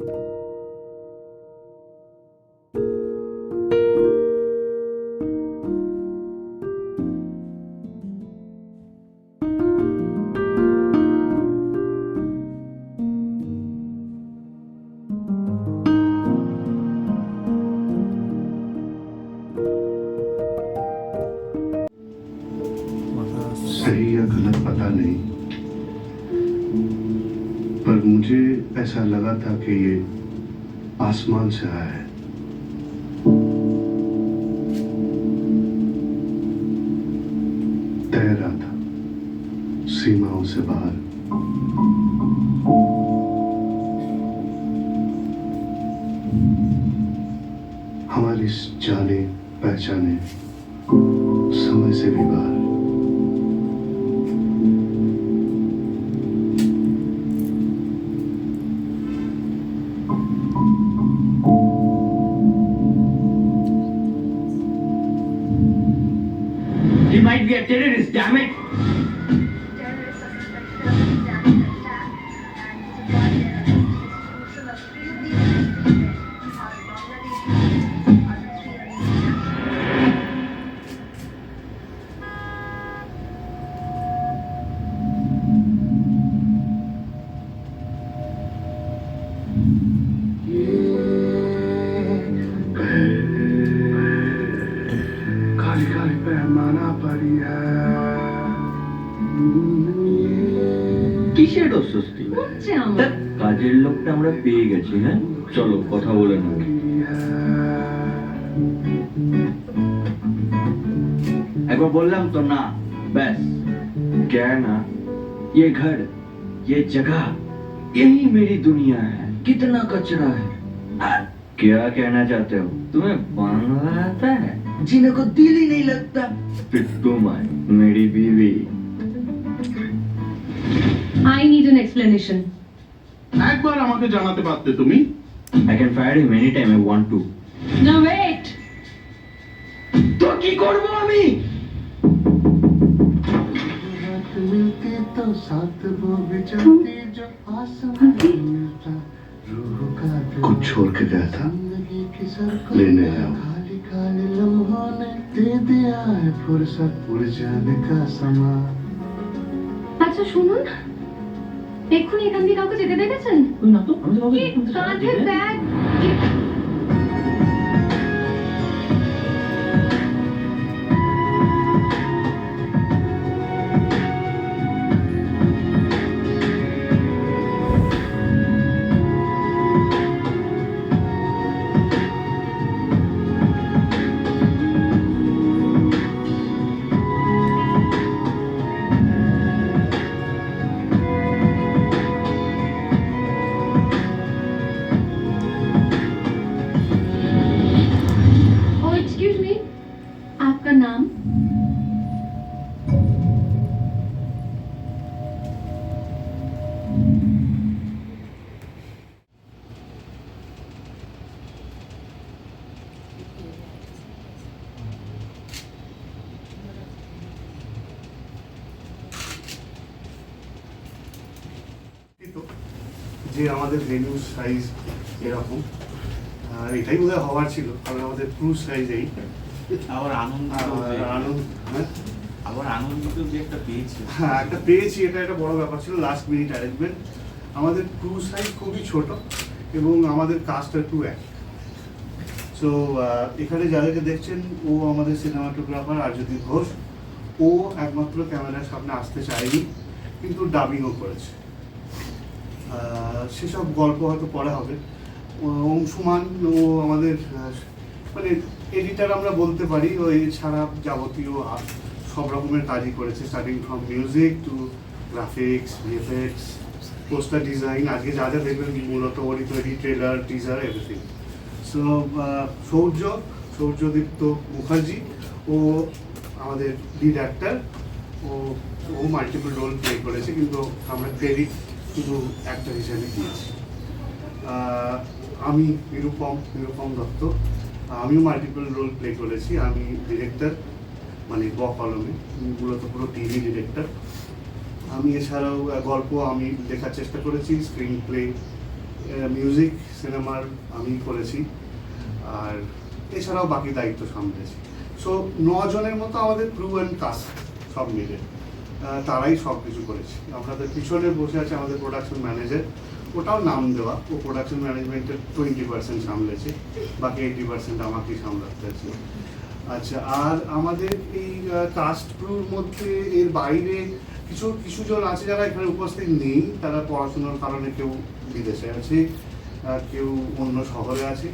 you आसमान से आया है might be a terrorist, damn it! पैमाना पड़ी है কিসের অস্বস্তি হচ্ছে আমার ধ্যাৎ, কাজের লোকটা আমরা পেয়ে গেছি হ্যাঁ চলো কথা বলে নেব একবার বললাম তো না ব্যাস क्या है ना ये घर ये जगह यही मेरी दुनिया है कितना कचरा है आ, क्या कहना चाहते हो तुम्हें बांग्ला आता है जिन्हें को दिल ही नहीं लगता फिर तुम आए मेरी बीवी আই নিড অ্যান এক্সপ্লেনেশন একবার আমাকে জানাতে পারতে তুমি I can fire him anytime I want to. না ওয়েট তো কি করব আমি मिलती तो साथ वो बिछड़ती जो आसमान मिलता रूह का कुछ छोड़ के गया था लेने आया हूँ। खाली खाली लम्हों ने दे दिया है फुर्सत उड़ जाने का समा আচ্ছা শুনুন এক্ষুনি এখান থেকে কাউকে যেতে দেখেছেন না তো আমি তো কি কাঁধে ব্যাগ যে আমাদের ভেন্যু সাইজ এরকম। আর এটাই বোধহয় হওয়ার ছিল কারণ আমাদের ক্রুজ সাইজ এই। আবার আনন্দ আনন্দ হ্যাঁ? আবার আনন্দিত যে একটা পেয়েছি। হ্যাঁ একটা পেয়েছি এটা একটা বড় ব্যাপার ছিল লাস্ট মিনিট অ্যারেঞ্জমেন্ট আমাদের ক্রুজ সাইজ খুবই ছোট এবং আমাদের কাজটা একটু এক। সো এখানে যাদেরকে দেখছেন ও আমাদের সিনেমাটোগ্রাফার আরজ্যোতি ঘোষ। ও একমাত্র ক্যামেরার সামনে আসতে চায়নি কিন্তু ডাবিংও করেছে। সেসব গল্প হয়তো পড়া হবে। অংশুমান ও আমাদের মানে এডিটার আমরা বলতে পারি, ও এছাড়া যাবতীয় সব রকমের কাজই করেছে starting from music to graphics VFX poster design আজকে যা যা দেখবেন, মূলত ওরই তৈরি trailer teaser everything so Sourya, Souryadipta Mukherjee ও আমাদের লিড অ্যাক্টার ও ও মাল্টিপল রোল প্লে করেছে, কিন্তু আমরা ক্রেডিট শুধু অ্যাক্টার হিসেবে দিয়েছি। আমি নিরুপম নিরুপম দত্ত। আমিও মাল্টিপল রোল প্লে করেছি। আমি ডিরেক্টর মানে ব কলমে মূলত পুরো টিভি ডিরেক্টর আমি এছাড়াও গল্প আমি লেখার চেষ্টা করেছি স্ক্রিন প্লে মিউজিক সিনেমার আমি করেছি। আর এছাড়াও বাকি দায়িত্ব সামলেছি। সো জনের মতো আমাদের ক্রু অ্যান্ড কাস্ট সব মিলে। তারাই সব কিছু করেছে। আমাদের পিছনে বসে আছে আমাদের প্রোডাকশন ম্যানেজার ওটাও নাম দেওয়া। ও প্রোডাকশন ম্যানেজমেন্টের টোয়েন্টি পার্সেন্ট সামলেছে। বাকি এইটি পার্সেন্ট আমাকেই সামলাতে আছে আচ্ছা আর আমাদের এই কাস্ট ক্রুর মধ্যে এর বাইরে কিছু কিছু জন আছে যারা এখানে উপস্থিত নেই। তারা পড়াশোনার কারণে কেউ বিদেশে আছে কেউ অন্য শহরে আছে।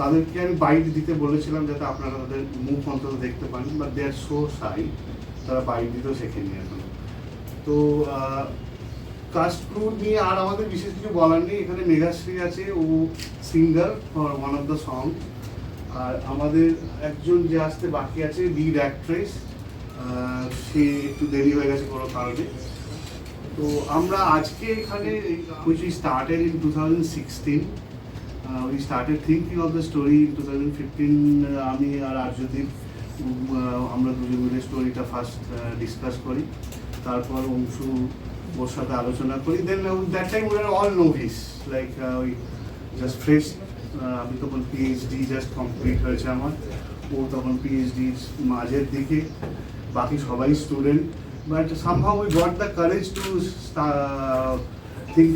তাদেরকে আমি বাইট দিতে বলেছিলাম যাতে আপনারা তাদের মুখ অন্তত দেখতে পান বাট দে আর সো সাই তারা বাইট দিতেও শেখেনি এখন। তো কাস্ট ক্রু নিয়ে আর আমাদের বিশেষ কিছু বলার নেই। এখানে মেঘাশ্রী আছে, ও singer for one of the song আর আমাদের একজন যে আসতে বাকি আছে লিড অ্যাক্ট্রেস সে একটু দেরি হয়ে গেছে কোনো কারণে। তো আমরা আজকে এখানে which we started in two thousand sixteen we started thinking of the story in two thousand fifteen আমি আর আর্যদীপ আমরা দুজন মিলে স্টোরিটা ফার্স্ট ডিসকাস করি। তারপর অংশু ওর সাথে আলোচনা করি then that time we are all novice like ওই জাস্ট ফ্রেশ আমি তখন পিএইচডি জাস্ট কমপ্লিট হয়েছে আমার ও তখন পিএইচডি মাঝের দিকে বাকি সবাই student but somehow we got the courage to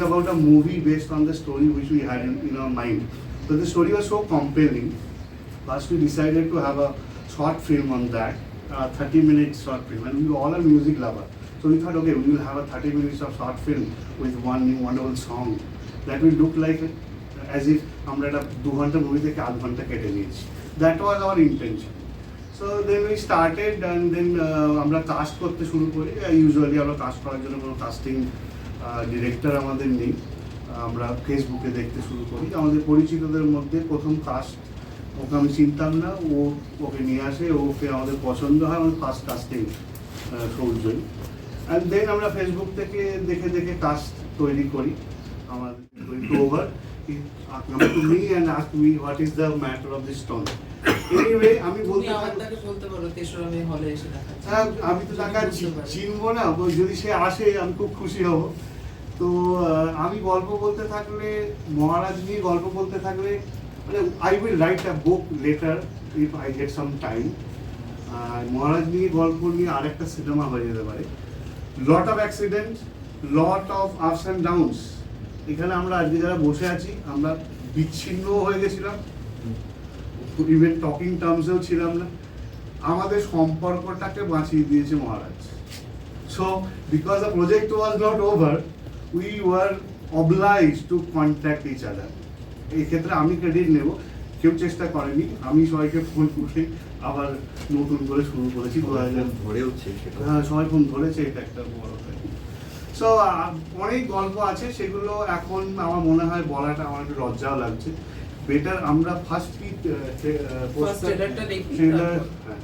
about a movie based on the story which we had in, in our mind. So the story was so compelling. First, we decided to have a short film on that, uh, 30 minute short film, and we all are music lover. So we thought, okay, we will have a 30 minutes of short film with one wonderful song. That will look like as if আমরা একটা দু ঘণ্টা movie থেকে আধ ঘণ্টা কেটে নিয়েছি। That was our intention so then we started and then আমরা কাস্ট করতে শুরু করি। ইউজুয়ালি আমরা কাস্ট করার জন্য কোনো কাস্টিং ডিরেক্টর আমাদের নেই। আমরা ফেসবুকে দেখতে শুরু করি। আমাদের পরিচিতদের মধ্যে প্রথম কাস্ট ওকে আমি চিনতাম না। ও ওকে নিয়ে আসে ওকে আমাদের পছন্দ হয় আমাদের first casting Soujoy and then আমরা ফেসবুক থেকে দেখে দেখে কাস্ট তৈরি করি। আমাদের over come to me and ask me what is the matter of this stone. Anyway, আমি বলতে পারো তেসরা মে হলে এসে দেখা হ্যাঁ, আমি তো। চিনবো না যদি সে আসে আমি খুব খুশি হব। তো আমি গল্প বলতে থাকলে মহারাজ নিয়ে গল্প বলতে থাকলে মানে I will write a book letter if I get some time আর মহারাজ নিয়ে গল্প নিয়ে আরেকটা সিনেমা হয়ে যেতে পারে। Lot of accident lot of ups and downs এখানে আমরা আজকে যারা বসে আছি, আমরা বিচ্ছিন্নও হয়ে গেছিলাম। ইভেন টকিং টার্মসেও ছিলাম না। আমাদের সম্পর্কটাকে বাঁচিয়ে দিয়েছে Maharaj. So because the project was not over we were obliged to contact each other ক্ষেত্রে আমি ক্রেডিট নেব। কেউ চেষ্টা করেনি। আমি সবাইকে ফোন করে আবার নতুন করে শুরু করেছি। ধরেওছে হ্যাঁ সবাই ফোন ধরেছে এটা একটা বড় সো অনেক গল্প আছে সেগুলো এখন আমার মনে হয় বলাটা আমার একটু লজ্জাও লাগছে। বেটার আমরা ফার্স্ট কি First দেখি, ট্রেলার তারপর। হ্যাঁ।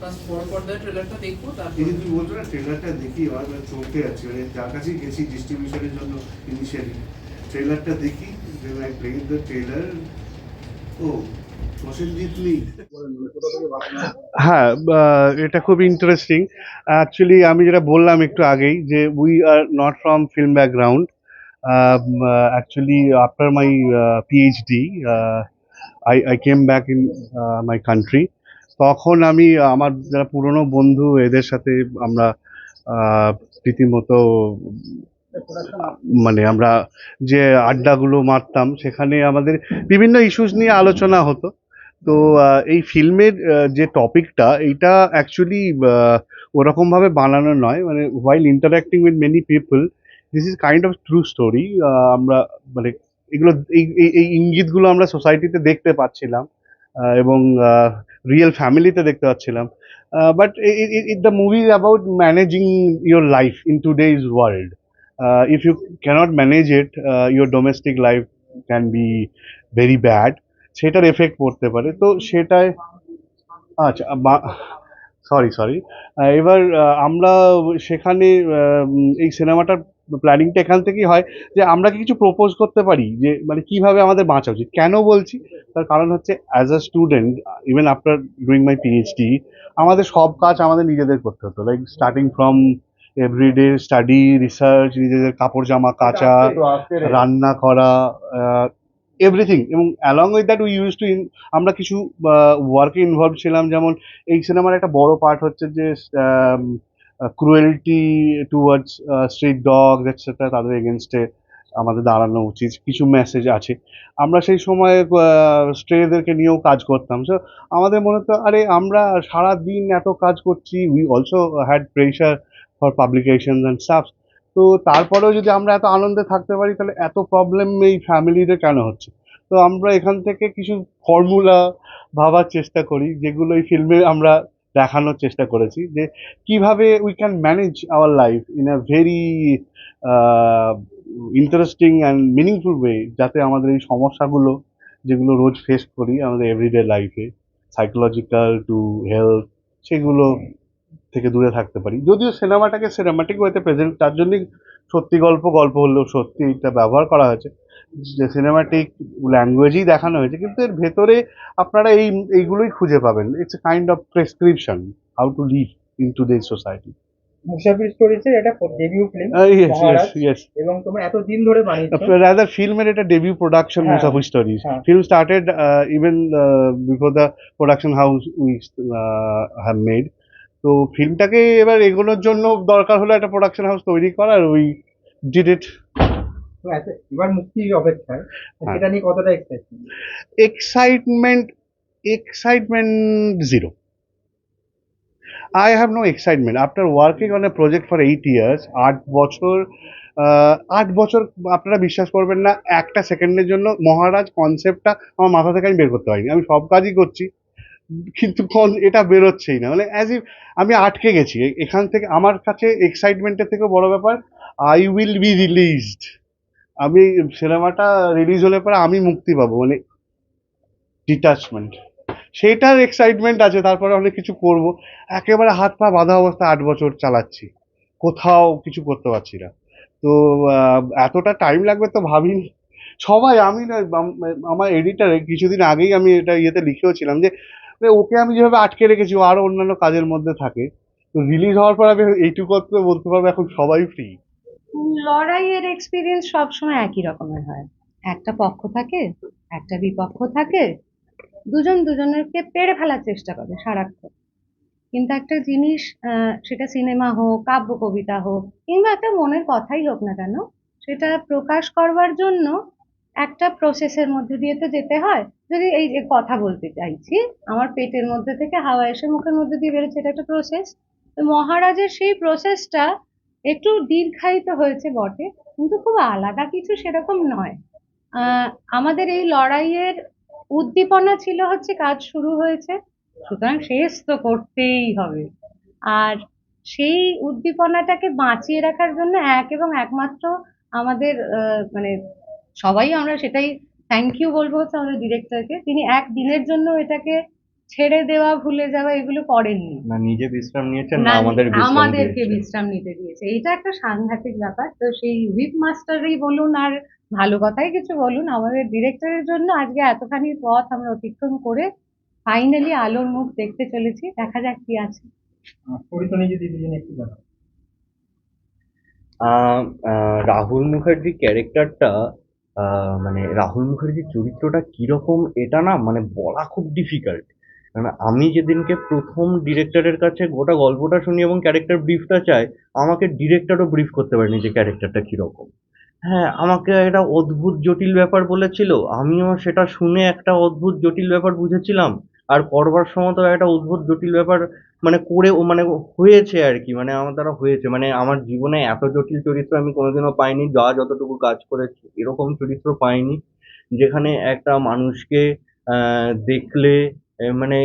First বড় পর্দায় ট্রেলারটা দেখব তারপর এই তুমি বলছো না ট্রেলারটা দেখি চমকে মানে যার গেছি ডিস্ট্রিবিউশনের জন্য ইনিশিয়ালি ট্রেলারটা দেখি আই প্লে দ্য ট্রেলার ও হ্যাঁ এটা খুব ইন্টারেস্টিং অ্যাকচুয়ালি আমি যেটা বললাম একটু আগেই যে we are not from film background actually after my PhD I I came back in my country তখন আমি আমার যারা পুরনো বন্ধু, এদের সাথে আমরা রীতিমতো মানে আমরা যে আড্ডাগুলো মারতাম, সেখানে আমাদের বিভিন্ন ইস্যুস নিয়ে আলোচনা হতো। তো এই ফিল্মের যে টপিকটা, এইটা অ্যাকচুয়ালি ওরকমভাবে বানানো নয়। মানে while interacting with many people this is kind of true story আমরা মানে এগুলো, এই ইঙ্গিতগুলো আমরা সোসাইটিতে দেখতে পাচ্ছিলাম এবং রিয়েল ফ্যামিলিতে দেখতে পাচ্ছিলাম। But it the movie is about managing your life in today's world if you cannot manage it your domestic life can be very bad সেটার এফেক্ট পড়তে পারে। তো সেটাই আচ্ছা সরি সরি এবার আমরা সেখানে এই সিনেমাটার প্ল্যানিংটা এখান থেকেই হয় যে আমরা কি কিছু প্রপোজ করতে পারি? যে মানে কীভাবে আমাদের বাঁচা উচিত? কেন বলছি? তার কারণ হচ্ছে as a student even after doing my PhD আমাদের সব কাজ আমাদের নিজেদের করতে হতো। Like starting from everyday study research নিজেদের কাপড় জামা কাচা রান্না করা এভরিথিং এবং along with that we use to আমরা কিছু ওয়ার্কে ইনভলভ ছিলাম। যেমন এই সিনেমার একটা বড় পার্ট হচ্ছে যে cruelty towards street dog etcetera তাদের এগেনস্টে আমাদের দাঁড়ানো উচিত। কিছু মেসেজ আছে। আমরা সেই সময় স্ট্রেদেরকে নিয়েও কাজ করতাম। সো আমাদের মনে হতো আরে আমরা সারা দিন এত কাজ করছি we also had pressure for publication and stuff তো তারপরেও যদি আমরা এত আনন্দে থাকতে পারি, তাহলে এত প্রবলেম এই ফ্যামিলিতে কেন হচ্ছে? তো আমরা এখান থেকে কিছু ফর্মুলা ভাবার চেষ্টা করি, যেগুলো এই ফিল্মে আমরা দেখানোর চেষ্টা করেছি, যে কীভাবে we can manage our life in a very interesting and meaningful way যাতে আমাদের এই সমস্যাগুলো যেগুলো রোজ ফেস করি আমাদের এভরিডে লাইফে সাইকোলজিক্যাল টু হেলথ সেগুলো থেকে দূরে থাকতে পারি। যদিও সিনেমাটাকে সিনেমাটিক ওয়েতে প্রেজেন্ট তার জন্যই সত্যি গল্প গল্প হলেও সত্যি এটা ব্যবহার করা হয়েছে। যে সিনেমাটিক ল্যাঙ্গুয়েজেই দেখানো হয়েছে কিন্তু এর ভেতরে আপনারা এই এইগুলোই খুঁজে পাবেন। It's a kind of prescription how to live in to this society Musafir স্টোরিজের এটা ডেবিউ ফিল্ম এবং তোমরা এত দিন ধরে বানিয়েছো। Rather filmed at a debut production হ্যাঁ, Musafir Stories. হ্যাঁ। Film started uh, even uh, before the তো ফিল্মটাকে এবার এগোনোর জন্য দরকার হলো একটা প্রোডাকশন হাউস তৈরি করার উই ডিড ইট এবার মুক্তির অপেক্ষায় হ্যাঁ। সেটা নিয়ে কতটা excitement excitement excitement zero. I have no excitement. After working on a project for eight years আট বছর আট বছর আপনারা বিশ্বাস করবেন না একটা সেকেন্ডের জন্য মহারাজ কনসেপ্টটা আমার মাথা থেকে আমি বের করতে পারিনি। আমি সব কাজই করছি। কিন্তু কোন- এটা বেরোচ্ছেই না। মানে অ্যাজ ইফ আমি আটকে গেছি। এখান থেকে আমার কাছে এক্সাইটমেন্টের থেকে বড় ব্যাপার আই উইল বি রিলিজড আমি সিনেমাটা রিলিজ হলে পরে আমি মুক্তি পাবো মানে ডিটাচমেন্ট সেটার এক্সাইটমেন্ট আছে, তারপরে অনেক কিছু করব। একেবারে হাত পা বাঁধা অবস্থা আট বছর চালাচ্ছি। কোথাও কিছু করতে পারছি না। তো এতটা টাইম লাগবে তো ভাবিনি। সবাই, আমি না আমার এডিটারে কিছুদিন আগেই আমি এটা ইয়েতে লিখেও ছিলাম যে যে ওকে আমি যেভাবে আটকে রেখেছি, ও আরও অন্যান্য কাজের মধ্যে থাকে, তো রিলিজ হওয়ার পর আমি এইটুকু বলতে পারব, এখন সবাই ফ্রি লড়াইয়ের এক্সপিরিয়েন্স সবসময় একই রকমের হয়। একটা পক্ষ থাকে, একটা বিপক্ষ থাকে, দুজন দুজনেরকে পেরে ফেলার চেষ্টা করে সারাক্ষণ। কিন্তু একটা জিনিস সেটা সিনেমা হোক, কাব্য কবিতা হোক, কিংবা একটা মনের কথাই হোক না কেন, সেটা প্রকাশ করবার জন্য একটা প্রসেসের মধ্যে দিয়ে তো যেতে হয়। যদি এই যে কথা বলতে চাইছি, আমার পেটের মধ্যে থেকে হাওয়া এসে মুখের মধ্যে দিয়ে বেরোচ্ছে, এটা একটা প্রসেস তো মহারাজের সেই প্রসেসটা একটু দীর্ঘায়িত হয়েছে বটে, কিন্তু খুব আলাদা কিছু সেরকম নয়। আমাদের এই লড়াইয়ের উদ্দীপনা ছিল হচ্ছে কাজ শুরু হয়েছে, সুতরাং শেষ তো করতেই হবে। আর সেই উদ্দীপনাটাকে বাঁচিয়ে রাখার জন্য এক এবং একমাত্র আমাদের মানে সবাই আমরা সেটাই থ্যাংক ইউ বলব হচ্ছে আমাদের ডিরেক্টরকে তিনি এক দিনের জন্য এটাকে ছেড়ে দেওয়া ভুলে যাওয়া এগুলো করেননি। না নিজে বিশ্রাম নিয়েছেন না আমাদের আমাদেরকে বিশ্রাম নিতে দিয়েছে। এটা একটা সাংঘাতিক ব্যাপার। তো সেই হুইপ মাস্টারই বলুন আর ভালো কথাই কিছু বলুন আমাদের ডিরেক্টরের জন্য আজকে এতখানি পথ আমরা অতিক্রম করে ফাইনালি আলোর মুখ দেখতে চলেছি। দেখা যাক কি আছে। রাহুল মুখার্জি ক্যারেক্টারটা মানে রাহুল মুখার্জির চরিত্রটা কীরকম এটা না মানে বলা খুব ডিফিকাল্ট কারণ আমি যেদিনকে প্রথম ডিরেক্টরের কাছে গোটা গল্পটা শুনি এবং ক্যারেক্টার ব্রিফটা চাই, আমাকে ডিরেক্টরও ব্রিফ করতে পারেনি যে ক্যারেক্টারটা কীরকম। হ্যাঁ আমাকে একটা অদ্ভুত জটিল ব্যাপার বলেছিল, আমিও সেটা শুনে একটা অদ্ভুত জটিল ব্যাপার বুঝেছিলাম, আর করবার সময় তো একটা অদ্ভুত জটিল ব্যাপার মানে করে ও মানে হয়েছে আর কি মানে আমার দ্বারা হয়েছে। মানে আমার জীবনে এত জটিল চরিত্র আমি কোনোদিনও পাইনি যা যতটুকু কাজ করেছি এরকম চরিত্র পাইনি যেখানে একটা মানুষকে দেখলে মানে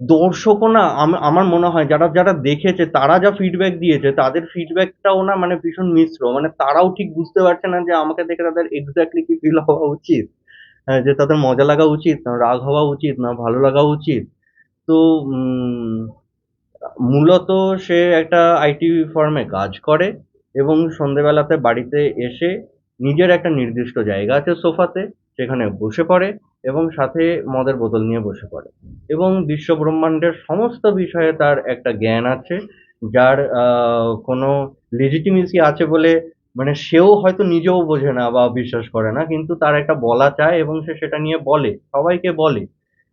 দর্শকও না আমার মনে হয় যারা যারা দেখেছে তারা যা ফিডব্যাক দিয়েছে তাদের ফিডব্যাকটাও না মানে ভীষণ মিশ্র। মানে তারাও ঠিক বুঝতে পারছে না যে আমাকে দেখে তাদের এক্স্যাক্টলি কি ফিল হওয়া উচিত। হ্যাঁ, যে তাদের মজা লাগা উচিত না রাগ হওয়া উচিত না ভালো লাগা উচিত। তো মূলত সে একটা আইটি ফার্মে কাজ করে এবং সন্ধেবেলাতে বাড়িতে এসে নিজের একটা নির্দিষ্ট জায়গা আছে সোফাতে, সেখানে বসে পড়ে এবং সাথে মদের বোতল নিয়ে বসে পড়ে। এবং বিশ্ব ব্রহ্মাণ্ডের সমস্ত বিষয়ে তার একটা জ্ঞান আছে, যার কোনো লেজিটিমেসি আছে বলে মানে সেও হয়তো নিজেও বোঝে না বা বিশ্বাস করে না, কিন্তু তার একটা বলা চায় এবং সে সেটা নিয়ে বলে, সবাইকে বলে।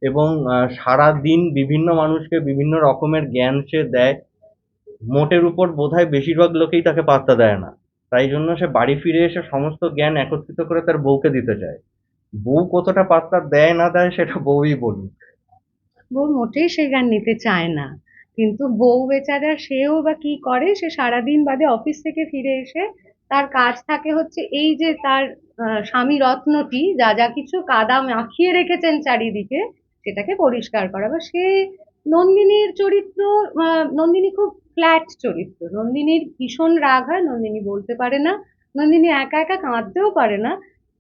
এবং আহ, সারা দিন বিভিন্ন মানুষকে বিভিন্ন রকমের জ্ঞান সে দেয়। মোটের উপর বোধহয় বেশিরভাগ লোকেই তাকে পাত্তা দেয় না। তাই জন্য সে বাড়ি ফিরে এসে সমস্ত জ্ঞান একত্রিত করে তার বউকে দিতে চায়। বউ কতটা পাত্তা দেয় না দেয় সেটা বউই বলুক। বউ মোটেই সে জ্ঞান নিতে চায় না। কিন্তু বউ বেচারা সেও বা কি করে সে সারাদিন বাদে অফিস থেকে ফিরে এসে তার কাজ থাকে হচ্ছে এই যে তার স্বামী রত্নটি যা যা কিছু কাদা মাখিয়ে রেখেছেন চারিদিকে সেটাকে পরিষ্কার করা। বা সে নন্দিনীর চরিত্র নন্দিনী খুব ফ্ল্যাট চরিত্র। নন্দিনীর ভীষণ রাগ হয়, নন্দিনী বলতে পারে না। নন্দিনী একা একা কাঁদতেও পারে না।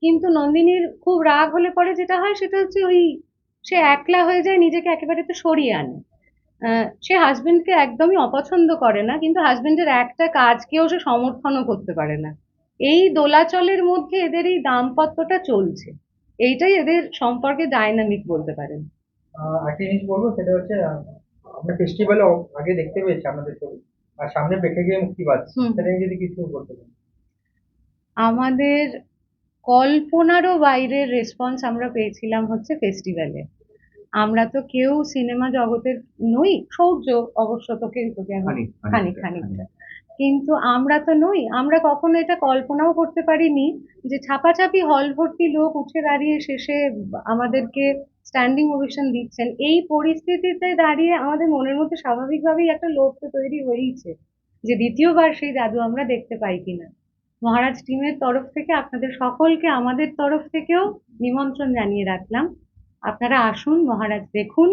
কিন্তু নন্দিনীর খুব রাগ হলে পরে যেটা হয়, সেটা হচ্ছে ওই সে একলা হয়ে যায়, নিজেকে একেবারে তো সরিয়ে আনে। সে হাজবেন্ডকে একদমই অপছন্দ করে না, কিন্তু হাজবেন্ডের একটা কাজকেও সে সমর্থনও করতে পারে না। এই দোলাচলের মধ্যে এদের এই দাম্পত্যটা চলছে। এইটাই এদের সম্পর্কে ডাইনামিক বলতে পারেন। আহ, একটা জিনিস বলব সেটা হচ্ছে আমরা ফেস্টিভ্যালে আগে দেখতে পেয়েছি আপনাদের ছবি। আর সামনে প্রেক্ষাগৃহে মুক্তি পাচ্ছে। সেটা যদি কিছু বলতে পারেন। আমাদের কল্পনারও বাইরের রেসপন্স আমরা পেয়েছিলাম হচ্ছে ফেস্টিভ্যালে আমরা তো কেউ সিনেমা জগতের নই সৌর্য অবশ্য তোকে খানিক, খানিক খানিকটা, খানিকটা। কিন্তু আমরা তো নই। আমরা কখনো এটা কল্পনাও করতে পারিনি যে ছাপাছাপি হল ভর্তি লোক উঠে দাঁড়িয়ে শেষে আমাদেরকে স্ট্যান্ডিং ওভেশন দিচ্ছেন। এই পরিস্থিতিতে দাঁড়িয়ে আমাদের মনের মধ্যে স্বাভাবিকভাবেই একটা লোভ তো তৈরি হয়েইছে যে দ্বিতীয়বার সেই জাদু আমরা দেখতে পাই কিনা। মহারাজ টিমের তরফ থেকে, আপনাদের সকলকে আমাদের তরফ থেকেও নিমন্ত্রণ জানিয়ে রাখলাম। আপনারা আসুন, মহারাজ দেখুন